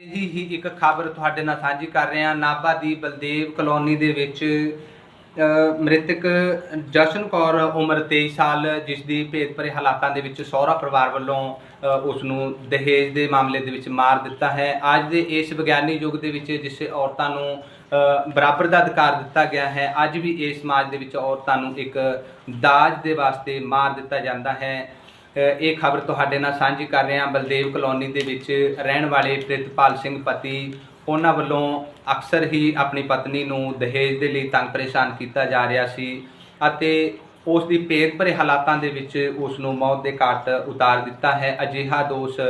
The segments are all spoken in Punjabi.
ਇਹੀ ਹੀ ਇੱਕ ਖਬਰ ਤੁਹਾਡੇ ਨਾਲ ਸਾਂਝੀ ਕਰ ਰਹੇ ਹਾਂ। ਨਾਭਾ ਦੀ ਬਲਦੇਵ ਕਲੋਨੀ ਦੇ ਵਿੱਚ ਮ੍ਰਿਤਕ ਜਸ਼ਨ ਕੌਰ ਉਮਰ 23 ਸਾਲ ਜਿਸ ਦੀ ਭੇਦ ਹਾਲਾਤਾਂ ਦੇ ਵਿੱਚ ਸਹੁਰਾ ਪਰਿਵਾਰ ਵੱਲੋਂ ਅ, ਉਸ ਨੂੰ ਦਹੇਜ ਦੇ ਮਾਮਲੇ ਦੇ ਵਿੱਚ ਮਾਰ ਦਿੱਤਾ ਹੈ। ਅੱਜ ਦੇ ਇਸ ਵਿਗਿਆਨੀ ਯੁੱਗ ਦੇ ਵਿੱਚ ਜਿਸ ਔਰਤਾਂ ਨੂੰ ਬਰਾਬਰ ਦਾ ਅਧਿਕਾਰ ਦਿੱਤਾ ਗਿਆ ਹੈ ਅੱਜ ਵੀ ਇਸ ਸਮਾਜ ਦੇ ਵਿੱਚ ਔਰਤਾਂ ਨੂੰ ਇੱਕ ਦਾਜ ਦੇ ਵਾਸਤੇ ਮਾਰ ਦਿੱਤਾ ਜਾਂਦਾ ਹੈ। ਇਹ ਖਬਰ ਤੁਹਾਡੇ ਨਾਲ ਸਾਂਝੀ ਕਰ ਰਹੇ ਹਾਂ। ਬਲਦੇਵ ਕਲੋਨੀ ਦੇ ਵਿੱਚ ਰਹਿਣ ਵਾਲੇ ਪ੍ਰਿਤਪਾਲ ਸਿੰਘ ਪਤੀ, ਉਹਨਾਂ ਵੱਲੋਂ ਅਕਸਰ ਹੀ ਆਪਣੀ ਪਤਨੀ ਨੂੰ ਦਹੇਜ ਦੇ ਲਈ ਤੰਗ ਪਰੇਸ਼ਾਨ ਕੀਤਾ ਜਾ ਰਿਹਾ ਸੀ ਅਤੇ ਉਸ ਦੀ ਭੇਦ ਭਰੇ ਹਾਲਾਤਾਂ ਦੇ ਵਿੱਚ ਉਸ ਨੂੰ ਮੌਤ ਦੇ ਘਾਟ ਉਤਾਰ ਦਿੱਤਾ ਹੈ। ਅਜਿਹਾ ਦੋਸ਼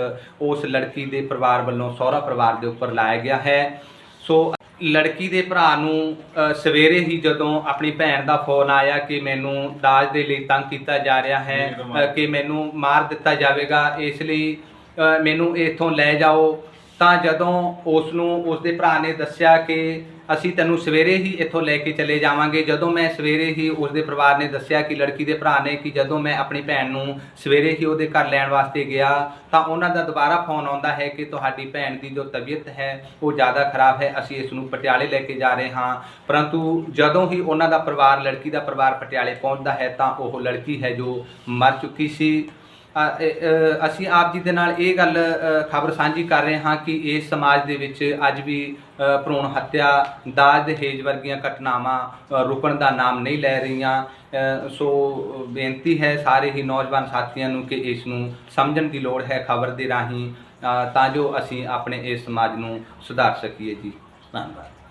ਉਸ ਲੜਕੀ ਦੇ ਪਰਿਵਾਰ ਵੱਲੋਂ ਸਹੁਰਾ ਪਰਿਵਾਰ ਦੇ ਉੱਪਰ ਲਾਇਆ ਗਿਆ ਹੈ। ਸੋ ਲੜਕੀ ਦੇ ਭਰਾ ਨੂੰ ਅ, ਸਵੇਰੇ ਹੀ ਜਦੋਂ ਆਪਣੀ ਭੈਣ ਦਾ ਫੋਨ ਆਇਆ ਕਿ ਮੈਨੂੰ ਦਾਜ ਦੇ ਲਈ ਤੰਗ ਕੀਤਾ ਜਾ ਰਿਹਾ ਹੈ ਅ, ਕਿ ਮੈਨੂੰ ਮਾਰ ਦਿੱਤਾ ਜਾਵੇਗਾ ਇਸ ਲਈ ਅ, ਮੈਨੂੰ ਇੱਥੋਂ ਲੈ ਜਾਓ ਤਾਂ ਜਦੋਂ ਉਸ ਨੂੰ ਉਸ ਦੇ ਭਰਾ ਨੇ ਦੱਸਿਆ ਕਿ ਅਸੀਂ ਤੈਨੂੰ ਸਵੇਰੇ ਹੀ ਇੱਥੋਂ ਲੈ ਕੇ ਚਲੇ ਜਾਵਾਂਗੇ, ਜਦੋਂ ਮੈਂ ਸਵੇਰੇ ਹੀ ਉਸ ਦੇ ਪਰਿਵਾਰ ਨੇ ਦੱਸਿਆ ਕਿ ਲੜਕੀ ਦੇ ਭਰਾ ਨੇ ਕਿ ਜਦੋਂ ਮੈਂ ਆਪਣੀ ਭੈਣ ਨੂੰ ਸਵੇਰੇ ਹੀ ਉਹਦੇ ਘਰ ਲੈਣ ਵਾਸਤੇ ਗਿਆ, ਤਾਂ ਉਹਨਾਂ ਦਾ ਦੁਬਾਰਾ ਫੋਨ ਆਉਂਦਾ ਹੈ ਕਿ ਤੁਹਾਡੀ ਭੈਣ ਦੀ ਜੋ ਤਬੀਅਤ ਹੈ, ਉਹ ਜ਼ਿਆਦਾ ਖਰਾਬ ਹੈ, ਅਸੀਂ ਇਸ ਨੂੰ ਪਟਿਆਲੇ ਲੈ ਕੇ ਜਾ ਰਹੇ ਹਾਂ। ਪਰੰਤੂ ਜਦੋਂ ਹੀ ਉਹਨਾਂ ਦਾ ਪਰਿਵਾਰ, ਲੜਕੀ ਦਾ ਪਰਿਵਾਰ ਪਟਿਆਲੇ ਪਹੁੰਚਦਾ ਹੈ, ਤਾਂ ਉਹ ਲੜਕੀ ਹੈ ਜੋ ਮਰ ਚੁੱਕੀ ਸੀ। ਅਸੀਂ ਆਪ ਜੀ ਦੇ ਨਾਲ ਇਹ ਗੱਲ ਖਬਰ ਸਾਂਝੀ ਕਰ ਰਹੇ ਹਾਂ ਕਿ ਇਸ ਸਮਾਜ ਦੇ ਵਿੱਚ ਅੱਜ ਵੀ ਭਰੂਣ ਹੱਤਿਆ, ਦਾਜ ਦਹੇਜ ਵਰਗੀਆਂ ਘਟਨਾਵਾਂ ਰੁਕਣ ਦਾ ਨਾਮ ਨਹੀਂ ਲੈ ਰਹੀਆਂ। ਸੋ, ਬੇਨਤੀ ਹੈ ਸਾਰੇ ਹੀ ਨੌਜਵਾਨ ਸਾਥੀਆਂ ਨੂੰ ਕਿ ਇਸ ਨੂੰ ਸਮਝਣ ਦੀ ਲੋੜ ਹੈ ਖਬਰ ਦੇ ਰਾਹੀਂ ਤਾਂ ਜੋ ਅਸੀਂ ਆਪਣੇ ਇਸ ਸਮਾਜ ਨੂੰ ਸੁਧਾਰ ਸਕੀਏ ਜੀ। ਧੰਨਵਾਦ।